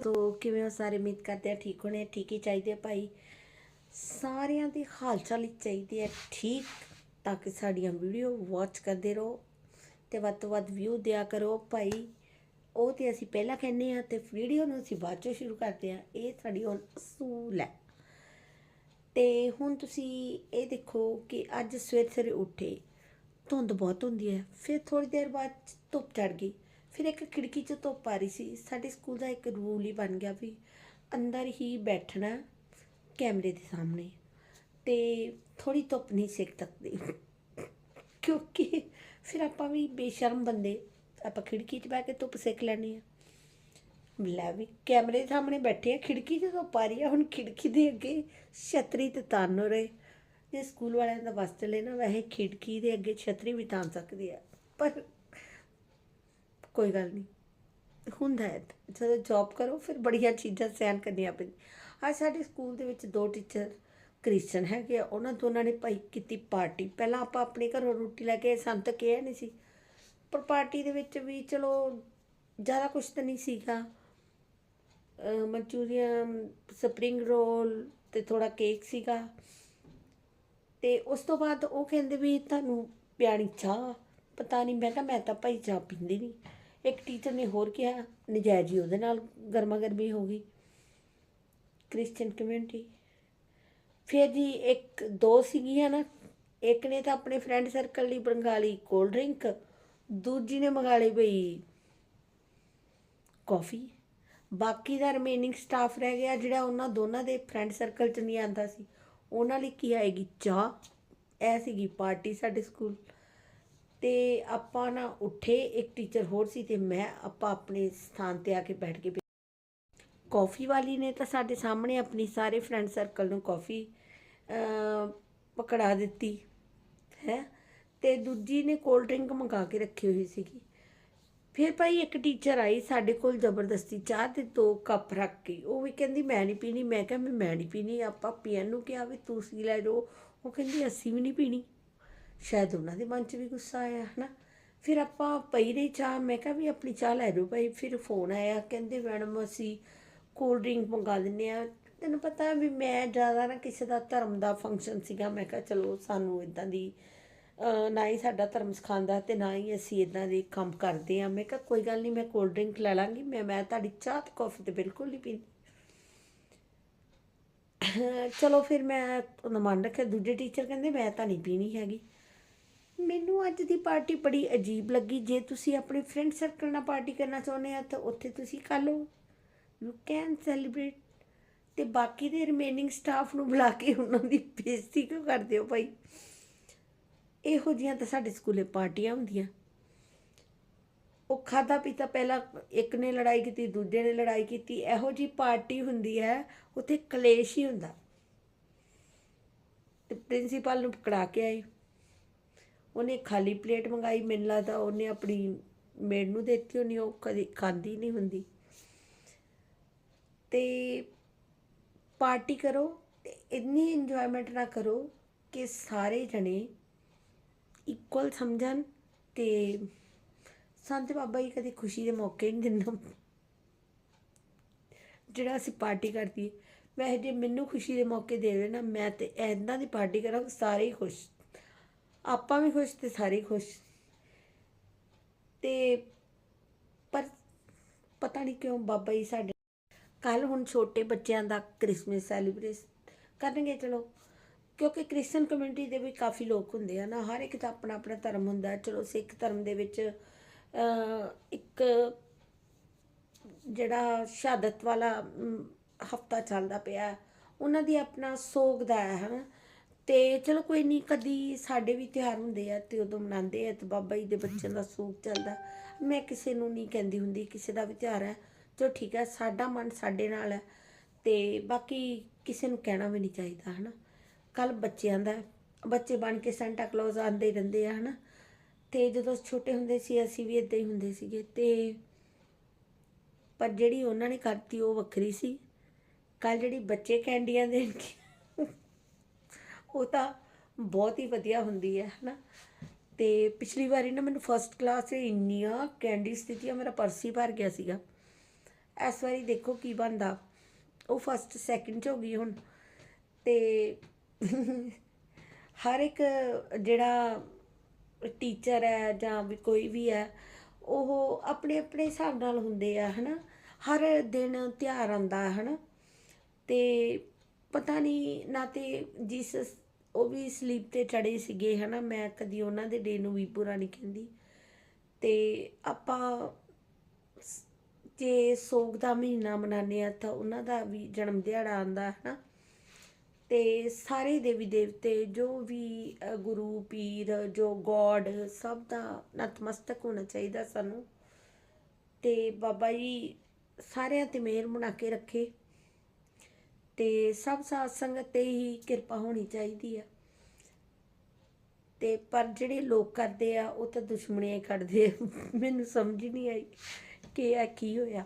ਤੋ ਕਿਵੇਂ ਹੋ ਸਾਰੇ? ਉਮੀਦ ਕਰਦੇ ਆ ਠੀਕ ਹੋਣੇ, ਠੀਕ ਹੀ ਚਾਹੀਦੇ ਆ ਭਾਈ। ਸਾਰਿਆਂ ਦੀ ਹਾਲ ਚਾਲ ਹੀ ਚਾਹੀਦੀ ਹੈ। ਠੀਕ ਤਾਂ ਕਿ ਸਾਡੀਆਂ ਵੀਡੀਓ ਵਾਚ ਕਰਦੇ ਰਹੋ ਤੇ ਵੱਧ ਤੋਂ ਵੱਧ ਵਿਊ ਦਿਆ ਕਰੋ ਭਾਈ। ਉਹ ਤੇ ਅਸੀਂ ਪਹਿਲਾਂ ਕਹਿੰਦੇ ਆ ਤੇ ਵੀਡੀਓ ਨੂੰ ਅਸੀਂ ਬਾਅਦ ਚੋਂ ਸ਼ੁਰੂ ਕਰਦੇ ਆ ਇਹ ਸਾਡੀ ਹੁਣ ਅਸੂਲ ਹੈ। ਤੇ ਹੁਣ ਤੁਸੀਂ ਇਹ ਦੇਖੋ ਕਿ ਅੱਜ ਸਵੇਰ ਸਵੇਰੇ ਉੱਠੇ, ਧੁੰਦ ਬਹੁਤ ਹੁੰਦੀ ਹੈ। ਫਿਰ ਥੋੜੀ ਦੇਰ ਬਾਅਦ ਧੁੱਪ ਚੜ ਗਈ। ਫਿਰ ਇੱਕ ਖਿੜਕੀ 'ਚ ਧੁੱਪ ਆ ਰਹੀ ਸੀ। ਸਾਡੇ ਸਕੂਲ ਦਾ ਇੱਕ ਰੂਲ ਹੀ ਬਣ ਗਿਆ ਵੀ ਅੰਦਰ ਹੀ ਬੈਠਣਾ ਕੈਮਰੇ ਦੇ ਸਾਹਮਣੇ ਤੇ ਥੋੜੀ ਧੁੱਪ ਨਹੀਂ ਸੇਕ ਸਕਦੀ। ਕਿਉਂਕਿ ਫਿਰ ਆਪਾਂ ਵੀ ਬੇਸ਼ਰਮ ਬੰਦੇ, ਆਪਾਂ ਖਿੜਕੀ 'ਚ ਬਹਿ ਕੇ ਧੁੱਪ ਸੇਕ ਲੈਣੀ ਆ ਲੈ ਵੀ ਕੈਮਰੇ ਦੇ ਸਾਹਮਣੇ ਬੈਠੇ ਆ ਖਿੜਕੀ 'ਚ ਧੁੱਪ ਆ ਰਹੀ ਆ ਹੁਣ ਖਿੜਕੀ ਦੇ ਅੱਗੇ ਛਤਰੀ ਤੇ ਤਾਨ ਰਹੇ। ਜੇ ਸਕੂਲ ਵਾਲਿਆਂ ਦਾ ਬਸ ਚੱਲੇ ਨਾ, ਵੈਸੇ ਖਿੜਕੀ ਦੇ ਅੱਗੇ ਛਤਰੀ ਵੀ ਤਾਨ ਸਕਦੇ ਆ, ਪਰ ਕੋਈ ਗੱਲ ਨਹੀਂ। ਹੁੰਦਾ ਹੈ। ਜਦੋਂ ਜੌਬ ਕਰੋ, ਫਿਰ ਬੜੀਆਂ ਚੀਜ਼ਾਂ ਸਹਿਣ ਕਰਨੀਆਂ ਪੈਂਦੀਆਂ। ਅੱਜ ਸਾਡੇ ਸਕੂਲ ਦੇ ਵਿੱਚ ਦੋ ਟੀਚਰ ਕ੍ਰਿਸਚਨ ਹੈਗੇ ਆ। ਉਹਨਾਂ ਦੋਨਾਂ ਨੇ ਭਾਈ ਕੀਤੀ ਪਾਰਟੀ। ਪਹਿਲਾਂ ਆਪਾਂ ਆਪਣੇ ਘਰੋਂ ਰੋਟੀ ਲੈ ਕੇ ਸੰਤ ਤਾਂ ਕਿਹਾ ਨਹੀਂ ਸੀ। ਪਰ ਪਾਰਟੀ ਦੇ ਵਿੱਚ ਵੀ ਚਲੋ, ਜ਼ਿਆਦਾ ਕੁਝ ਤਾਂ ਨਹੀਂ ਸੀਗਾ। ਮਨਚੂਰੀਅਨ ਸਪਰਿੰਗ ਰੋਲ ਤੇ ਥੋੜਾ ਕੇਕ ਸੀਗਾ। ਤੇ ਉਸ ਤੋਂ ਬਾਅਦ ਉਹ ਕਹਿੰਦੇ ਵੀ ਤੁਹਾਨੂੰ ਪਿਆਣੀ ਚਾਹ, ਪਤਾ ਨਹੀਂ। ਮੈਂ ਕਿਹਾ ਮੈਂ ਤਾਂ ਭਾਈ ਚਾਹ ਪੀਂਦੀ ਨਹੀਂ। ਇੱਕ ਟੀਚਰ ਨੇ ਹੋਰ ਕਿਹਾ, ਨਜਾਇਜ਼ ਹੀ ਉਹਦੇ ਨਾਲ ਗਰਮਾ ਗਰਮੀ ਹੋ ਗਈ। ਕ੍ਰਿਸਚੀਅਨ ਕਮਿਊਨਿਟੀ ਫਿਰ ਜੀ ਇੱਕ, ਦੋ ਸੀਗੀਆਂ ਨਾ, ਇੱਕ ਨੇ ਤਾਂ ਆਪਣੇ ਫਰੈਂਡ ਸਰਕਲ ਲਈ ਬੰਗਾਲੀ ਕੋਲਡ ਡਰਿੰਕ ਦੂਜੀ ਨੇ ਮੰਗਾ ਲਈ ਬਈ ਕਾਫੀ ਬਾਕੀ ਦਾ ਰਿਮੇਨਿੰਗ ਸਟਾਫ ਰਹਿ ਗਿਆ, ਜਿਹੜਾ ਉਹਨਾਂ ਦੋਨਾਂ ਦੇ ਫਰੈਂਡ ਸਰਕਲ ਚ ਨਹੀਂ ਆਂਦਾ ਸੀ। ਉਹਨਾਂ ਲਈ ਕੀ ਆਏਗੀ ਚਾਹ? ਐ ਸੀਗੀ ਪਾਰਟੀ ਸਾਡੇ ਸਕੂਲ ਤੇ ਆਪਾਂ ਨਾ ਉੱਠੇ, ਇੱਕ ਟੀਚਰ ਹੋਰ ਸੀ ਤੇ ਮੈਂ ਆਪਾਂ ਆਪਣੇ ਸਥਾਨ ਤੇ ਆ ਕੇ ਬੈਠ ਕੇ ਕਾਫੀ ਵਾਲੀ ਨੇ ਤਾਂ ਸਾਡੇ ਸਾਹਮਣੇ ਆਪਣੀ ਸਾਰੇ ਫਰੈਂਡ ਸਰਕਲ ਨੂੰ ਕਾਫੀ ਪਕੜਾ ਦਿੱਤੀ, ਹੈ। ਤੇ ਦੂਜੀ ਨੇ ਕੋਲਡ ਡਰਿੰਕ ਮੰਗਾ ਕੇ ਰੱਖੀ ਹੋਈ ਸੀਗੀ। ਫਿਰ ਭਾਈ ਇੱਕ ਟੀਚਰ ਆਈ ਸਾਡੇ ਕੋਲ ਜ਼ਬਰਦਸਤੀ ਚਾਹ ਤੇ ਦੋ ਕੱਪ ਰੱਖ ਕੇ। ਉਹ ਵੀ ਕਹਿੰਦੀ, ਮੈਂ ਨਹੀਂ ਪੀਣੀ। ਮੈਂ ਕਿਹਾ, ਮੈਂ ਮੈਂ ਨਹੀਂ ਪੀਣੀ। ਆਪਾਂ ਪੀਣ ਨੂੰ ਕਿਹਾ ਵੀ, ਤੁਸੀਂ ਲੈ ਜਾਓ। ਉਹ ਕਹਿੰਦੀ, ਅਸੀਂ ਵੀ ਨਹੀਂ ਪੀਣੀ। ਸ਼ਾਇਦ ਉਹਨਾਂ ਦੇ ਮਨ 'ਚ ਵੀ ਗੁੱਸਾ ਆਇਆ, ਹਨਾ? ਫਿਰ ਆਪਾਂ ਪਈ ਰਹੀ ਚਾਹ, ਮੈਂ ਕਿਹਾ ਵੀ ਆਪਣੀ ਚਾਹ ਲੈ ਜਾਓ ਭਾਈ। ਫਿਰ ਫੋਨ ਆਇਆ, ਕਹਿੰਦੇ, ਮੈਡਮ, ਅਸੀਂ ਕੋਲਡ ਡਰਿੰਕ ਮੰਗਾ ਦਿੰਨੇ ਆ ਤੈਨੂੰ ਪਤਾ ਵੀ ਮੈਂ ਜ਼ਿਆਦਾ ਨਾ ਕਿਸੇ ਦਾ ਧਰਮ ਦਾ ਫੰਕਸ਼ਨ ਸੀਗਾ। ਮੈਂ ਕਿਹਾ, ਚਲੋ, ਸਾਨੂੰ ਇਦਾਂ ਦੀ ਨਾ ਹੀ ਸਾਡਾ ਧਰਮ ਸਿਖਾਉਂਦਾ ਤੇ ਨਾ ਹੀ ਅਸੀਂ ਇਦਾਂ ਦੇ ਕੰਮ ਕਰਦੇ ਆ ਮੈਂ ਕਿਹਾ, ਕੋਈ ਗੱਲ ਨਹੀਂ, ਮੈਂ ਕੋਲਡ ਡਰਿੰਕ ਲੈ ਲਾਂਗੀ। ਮੈਂ ਮੈਂ ਤੁਹਾਡੀ ਚਾਹ ਤੇ ਕਾਫੀ ਤੇ ਬਿਲਕੁਲ ਨਹੀਂ ਪੀਂਦੀ। ਚਲੋ ਫਿਰ ਮੈਂ ਉਹਨਾਂ ਮੰਨ ਰੱਖਿਆ। ਦੂਜੇ ਟੀਚਰ ਕਹਿੰਦੇ, ਮੈਂ ਤਾਂ ਨਹੀਂ ਪੀਣੀ ਹੈਗੀ। ਮੈਨੂੰ ਅੱਜ ਦੀ ਪਾਰਟੀ ਬੜੀ ਅਜੀਬ ਲੱਗੀ। ਜੇ ਤੁਸੀਂ ਆਪਣੇ ਫਰੈਂਡ ਸਰਕਲ ਨਾਲ ਪਾਰਟੀ ਕਰਨਾ ਚਾਹੁੰਦੇ ਆ ਤਾਂ ਉੱਥੇ ਤੁਸੀਂ ਕਰ ਲਓ। ਯੂ ਕੈਨ ਸੈਲੀਬ੍ਰੇਟ ਤੇ ਬਾਕੀ ਦੇ ਰਿਮੇਨਿੰਗ ਸਟਾਫ ਨੂੰ ਬੁਲਾ ਕੇ ਉਹਨਾਂ ਦੀ ਬੇਇੱਜ਼ਤੀ ਕਿਉਂ ਕਰਦੇ ਹੋ ਭਾਈ? ਇਹੋ ਜੀਆਂ ਤਾਂ ਸਾਡੇ ਸਕੂਲੇ ਪਾਰਟੀਆਂ ਹੁੰਦੀਆਂ। ਉਹ ਖਾਦਾ ਪੀਤਾ ਪਹਿਲਾਂ ਇੱਕ ਨੇ ਲੜਾਈ ਕੀਤੀ, ਦੂਜੇ ਨੇ ਲੜਾਈ ਕੀਤੀ। ਇਹੋ ਜੀ ਪਾਰਟੀ ਹੁੰਦੀ ਹੈ, ਉੱਥੇ ਕਲੇਸ਼ ਹੀ ਹੁੰਦਾ। ਤੇ ਪ੍ਰਿੰਸੀਪਲ ਨੂੰ ਪਕੜਾ ਕੇ ਆਏ। ਉਹਨੇ ਖਾਲੀ ਪਲੇਟ ਮੰਗਾਈ, ਮੈਨੂੰ ਲੱਗਦਾ ਉਹਨੇ ਆਪਣੀ ਮੇਡ ਨੂੰ ਦਿੱਤੀ ਹੋਣੀ, ਉਹ ਕਦੀ ਖਾਂਦੀ ਨਹੀਂ ਹੁੰਦੀ। ਤੇ ਪਾਰਟੀ ਕਰੋ, ਤੇ ਇੰਨੀ ਇੰਜੋਇਮੈਂਟ ਨਾ ਕਰੋ ਕਿ ਸਾਰੇ ਜਣੇ ਇਕੁਅਲ ਸਮਝਣ ਤੇ ਸੰਤ ਬਾਬਾ ਜੀ ਕਦੇ ਖੁਸ਼ੀ ਦੇ ਮੌਕੇ ਨਹੀਂ ਦਿੰਦਾ। ਜਿਹੜਾ ਅਸੀਂ ਪਾਰਟੀ ਕਰਦੀ ਵੈਸੇ ਜੇ ਮੈਨੂੰ ਖੁਸ਼ੀ ਦੇ ਮੌਕੇ ਦੇ ਦੇਣਾ, ਮੈਂ ਤੇ ਐਦਾਂ ਦੀ ਪਾਰਟੀ ਕਰਾਂ, ਸਾਰੇ ਹੀ ਖੁਸ਼। ਆਪਾਂ ਵੀ ਖੁਸ਼ ਤੇ ਸਾਰੇ ਖੁਸ਼। ਤੇ ਪਰ ਪਤਾ ਨਹੀਂ ਕਿਉਂ ਬਾਬਾ ਜੀ ਸਾਡੇ ਕੱਲ ਹੁਣ ਛੋਟੇ ਬੱਚਿਆਂ ਦਾ ਕ੍ਰਿਸਮਸ ਸੈਲੀਬ੍ਰੇਟ ਕਰਨਗੇ, ਚਲੋ। ਕਿਉਂਕਿ ਕ੍ਰਿਸਚੀਅਨ ਕਮਿਊਨਿਟੀ ਦੇ ਵੀ ਕਾਫੀ ਲੋਕ ਹੁੰਦੇ ਆ ਨਾ, ਹਰ ਇੱਕ ਦਾ ਆਪਣਾ ਆਪਣਾ ਧਰਮ ਹੁੰਦਾ। ਚਲੋ ਸਿੱਖ ਧਰਮ ਦੇ ਵਿੱਚ ਇੱਕ ਜਿਹੜਾ ਸ਼ਹਾਦਤ ਵਾਲਾ ਹਫਤਾ ਚੱਲਦਾ ਪਿਆ। ਉਹਨਾਂ ਦੀ ਆਪਣਾ ਸੋਗ ਦਾ ਹੈ, ਹਨਾ। ਤੇ ਚਲੋ ਕੋਈ ਨਹੀਂ ਕਦੀ ਸਾਡੇ ਵੀ ਤਿਉਹਾਰ ਹੁੰਦੇ ਆ ਤੇ ਉਦੋਂ ਮਨਾਉਂਦੇ ਆ ਤੇ ਬਾਬਾ ਜੀ ਦੇ ਬੱਚਿਆਂ ਦਾ ਸੋਗ ਚੱਲਦਾ। ਮੈਂ ਕਿਸੇ ਨੂੰ ਨਹੀਂ ਕਹਿੰਦੀ ਹੁੰਦੀ, ਕਿਸੇ ਦਾ ਵੀ ਤਿਉਹਾਰ ਹੈ। ਚਲੋ ਠੀਕ ਹੈ, ਸਾਡਾ ਮਨ ਸਾਡੇ ਨਾਲ ਹੈ ਤੇ ਬਾਕੀ ਕਿਸੇ ਨੂੰ ਕਹਿਣਾ ਵੀ ਨਹੀਂ ਚਾਹੀਦਾ, ਹਨਾ। ਕੱਲ ਬੱਚਿਆਂ ਦਾ, ਬੱਚੇ ਬਣ ਕੇ ਸੈਂਟਾ ਕਲੌਜ਼ ਆਉਂਦੇ ਰਹਿੰਦੇ ਆ, ਹਨਾ। ਤੇ ਜਦੋਂ ਛੋਟੇ ਹੁੰਦੇ ਸੀ, ਅਸੀਂ ਵੀ ਇਦਾਂ ਹੀ ਹੁੰਦੇ ਸੀਗੇ ਤੇ ਪਰ ਜਿਹੜੀ ਉਹਨਾਂ ਨੇ ਕਰਤੀ ਉਹ ਵੱਖਰੀ ਸੀ। ਕੱਲ ਜਿਹੜੀ ਬੱਚੇ ਕੈਂਡੀਆਂ ਦੇਣਗੇ ਉਹ ਤਾਂ ਬਹੁਤ ਹੀ ਵਧੀਆ ਹੁੰਦੀ ਹੈ, ਹਨਾ? ਤੇ ਪਿਛਲੀ ਵਾਰੀ ਨਾ ਮੈਨੂੰ ਫਰਸਟ ਕਲਾਸ 'ਚ ਇੰਨੀਆਂ ਕੈਂਡੀਜ਼ ਦਿੱਤੀਆਂ, ਮੇਰਾ ਪਰਸ ਹੀ ਭਰ ਗਿਆ ਸੀਗਾ। ਇਸ ਵਾਰੀ ਦੇਖੋ ਕੀ ਬਣਦਾ। ਉਹ ਫਸਟ ਸੈਕਿੰਡ 'ਚ ਹੋ ਗਈ ਹੁਣ। ਤੇ ਹਰ ਇੱਕ ਜਿਹੜਾ ਟੀਚਰ ਹੈ ਜਾਂ ਵੀ ਕੋਈ ਵੀ ਹੈ, ਉਹ ਆਪਣੇ ਆਪਣੇ ਹਿਸਾਬ ਨਾਲ ਹੁੰਦੇ ਆ, ਹਨਾ? ਹਰ ਦਿਨ ਤਿਉਹਾਰ ਆਉਂਦਾ ਹੈ ਹਨਾ? ਤੇ ਪਤਾ ਨਹੀਂ, ਨਾ ਤੇ ਜਿਸ ਉਹ ਵੀ ਸਲੀਪ ਤੇ ਚੜੇ ਸੀਗੇ, ਹਨਾ, ਮੈਂ ਕਦੀ ਉਹਨਾਂ ਦੇ ਡੇ ਨੂੰ ਵੀ ਬੁਰਾ ਨਹੀਂ ਕਹਿੰਦੀ। ਤੇ ਆਪਾਂ ਸ- ਜੇ ਸੋਗ ਦਾ ਮਹੀਨਾ ਮਨਾਉਂਦੇ ਆ ਤਾਂ ਉਹਨਾਂ ਦਾ ਵੀ ਜਨਮ ਦਿਹਾੜਾ ਆਉਂਦਾ ਹੈ ਨਾ ਤੇ ਸਾਰੇ ਦੇਵੀ ਦੇਵਤੇ, ਜੋ ਵੀ ਗੁਰੂ, ਪੀਰ, ਜੋ ਗੋਡ, ਸਭ ਦਾ ਨਤਮਸਤਕ ਹੋਣਾ ਚਾਹੀਦਾ ਸਾਨੂੰ। ਤੇ ਬਾਬਾ ਜੀ, ਸਾਰਿਆਂ ਤੇ ਮਿਹਰ ਬਣਾ ਕੇ ਰੱਖੇ। ਤੇ ਸਭ ਸਾਧ ਸੰਗਤ ਤੇ ਹੀ ਕਿਰਪਾ ਹੋਣੀ ਚਾਹੀਦੀ ਆ। ਤੇ ਪਰ ਜਿਹੜੇ ਲੋਕ ਕਰਦੇ ਆ, ਉਹ ਤਾਂ ਦੁਸ਼ਮਣੀਆਂ ਹੀ ਕੱਢਦੇ ਆ। ਮੈਨੂੰ ਸਮਝ ਹੀ ਨਹੀਂ ਆਈ ਕਿ ਇਹ ਕੀ ਹੋਇਆ।